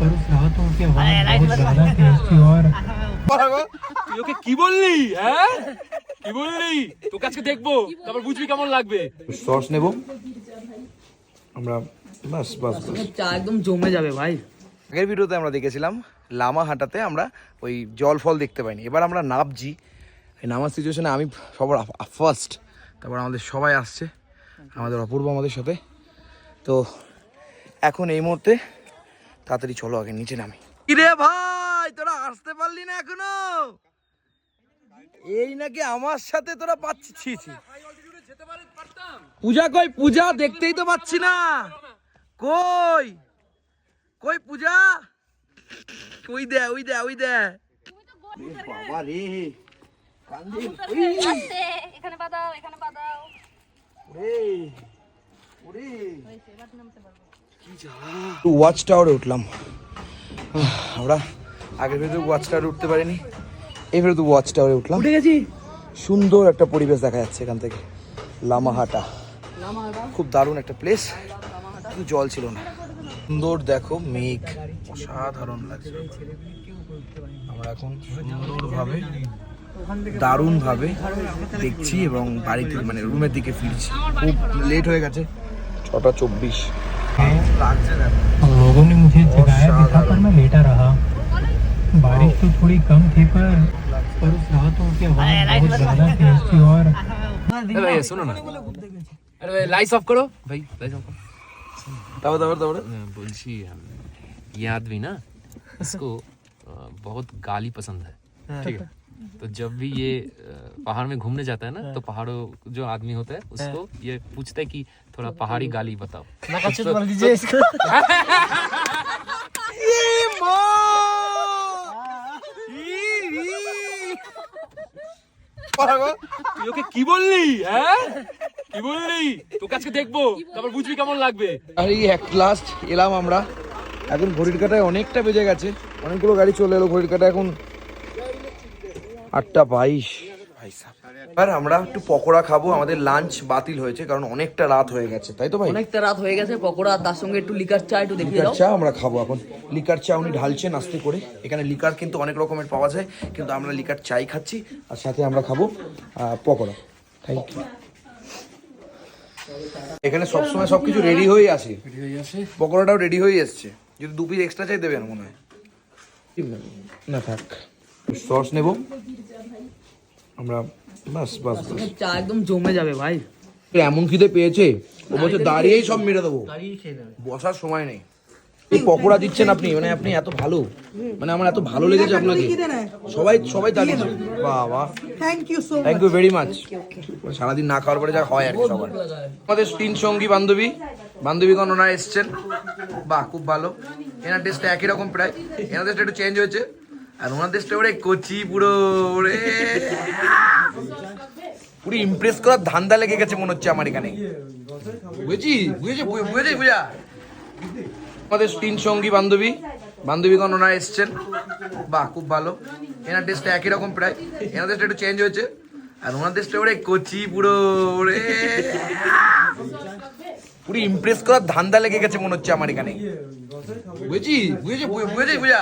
पर उस राहतों की आवाज बहुत ज्यादा तेज थी और তুই ওকে কি বললি হ্যাঁ কি বললি তোকে আজকে দেখবো তারপর বুঝবি কেমন লাগবে সস নেব আমরা বাস বাস বাস চা একদম জমে যাবে ভাই আগের ভিডিওতে আমরা দেখেছিলাম লামা হাঁটাতে আমরা ওই জল ফল দেখতে পাইনি এবার আমরা নামছি এই নামার সিচুয়েশনে আমি সবার ফার্স্ট তারপর আমাদের সবাই আসছে আমাদের অপূর্ব আমাদের সাথে তো এখন এই মুহূর্তে তাড়াতাড়ি চলো আগে নিচে নামি। কিরে ভাই তোরা আসতে পারলি না এখনও? এই নাকি আমার সাথে তোরা পাচ্ছি ছি ছি। পূজা কই? পূজা দেখতেই তো পাচ্ছি না। কই? কই পূজা? ওই দে ওই দে ওই দে। বাবা রে কান্দে এখানে বাদাও এখানে বাদাও। ওরে ওরে ওয়াচ টাওয়ারে উঠলাম। আমরা আগের ভিডিও ওয়াচ টাওয়ারে উঠতে পারিনি। এই ভিডিও ওয়াচ টাওয়ারে উঠলাম। উঠে গেছি। সুন্দর একটা পরিবেশ দেখা যাচ্ছে এখান থেকে। লামাহাটা। খুব দারুণ একটা প্লেস কিন্তু জল ছিল না। সুন্দর দেখো মেঘ। অসাধারণ লাগছে। আমরা এখন সুন্দরভাবে দারুণভাবে দেখছি এবং বাড়িতে মানে রুমের দিকে ফিরছি। খুব লেট হয়ে গেছে। छोटा चौबीस। लोगों ने मुझे जगाया भी था पर मैं लेटा रहा। बारिश तो थोड़ी कम थी पर पर उस रात उनकी आवाज़ बहुत ज़्यादा तेज थी और अरे सुनो ना। अरे लाइट्स ऑफ़ करो। भाई लाइट्स ऑफ़ करो। তাও তাও তাও বলছি ये आदमी ना? इसको बहुत गाली पसंद है। हाँ। ठीक है। तो जब भी ये अ, पहाड़ में घूमने जाता है ना तो पहाड़ों जो आदमी होता है उसको ये पूछता है कि थोड़ा पहाड़ी गाली बताओ তুই ওকে কি বললি হ্যাঁ কি বললি তোকে আজকে দেখবো তারপর বুঝবি কেমন লাগবে আর এই এক লাস্ট এলাম আমরা এখন ঘড়ির কাটায় অনেকটা বেজে গেছে অনেকগুলো গাড়ি চলে এলো ঘড়ির কাটায় এখন আটটা বাইশ। আর আমরা একটু পকোড়া খাব আমাদের লাঞ্চ বাতিল হয়েছে কারণ অনেকটা রাত হয়ে গেছে তাই তো ভাই? অনেকটা রাত হয়ে গেছে পকোড়া আর তার সঙ্গে একটু লিকার চা একটু দেখিয়ে দাও। চা আমরা খাব এখন। লিকার চা উনি ঢালছেন আস্তে করে। এখানে লিকার কিন্তু অনেক রকমের পাওয়া যায় কিন্তু আমরা লিকার চাই খাচ্ছি আর সাথে আমরা খাব পকোড়া। থ্যাংক ইউ এখানে সবসময় সবকিছু রেডি হয়ে আসে পকোড়াটাও রেডি হয়ে এসছে। যদি দু পিস এক্সট্রা চাই দেবেন মনে হয়। না থাক। সস নেব। আমরা বাস বাস বাস চা একদম জমে যাবে ভাই। এমন খিদে পেয়েছে ও বলছে দাঁড়িয়েই সব মেরে দেবো। বসার সময় নেই। এই পকোড়া দিচ্ছেন আপনি মানে আপনি এত ভালো মানে আমার এত ভালো লেগেছে আপনাকে। সবাই সবাই দাঁড়িয়েছে। বাবা। Thank you so thank you very much সারাদিন না খাওয়ার পরে যা হয় আর কি সবার। আমাদের তিন সঙ্গী বান্ধবী বান্ধবীগণ ওনারা এসছেন। বাহ খুব ভালো। এনার টেস্টটা একই রকম প্রায়। এনার টেস্টটা একটু চেঞ্জ হয়েছে। আর ওনার টেস্টটা ওরে কচি পুরো, ওরে। পুরো ইমপ্রেস করার ধান্দা লেগে গেছে মনে হচ্ছে আমার এখানে। বুঝেছি? বুঝেছি বুঝেছি, বুঝা। আমাদের তিন সঙ্গী বান্ধবী, বান্ধবীগণ ওনারা এসছেন। বাহ, খুব ভালো। এনার টেস্টটা একই রকম প্রায়। এনার টেস্টটা একটু চেঞ্জ হয়েছে। আর ওনার টেস্টটা ওরে কচি পুরো, ওরে। পুরো ইমপ্রেস করার ধান্দা লেগে গেছে মনে হচ্ছে আমার এখানে। বুঝেছি? বুঝেছি বুঝেছি, বুঝা।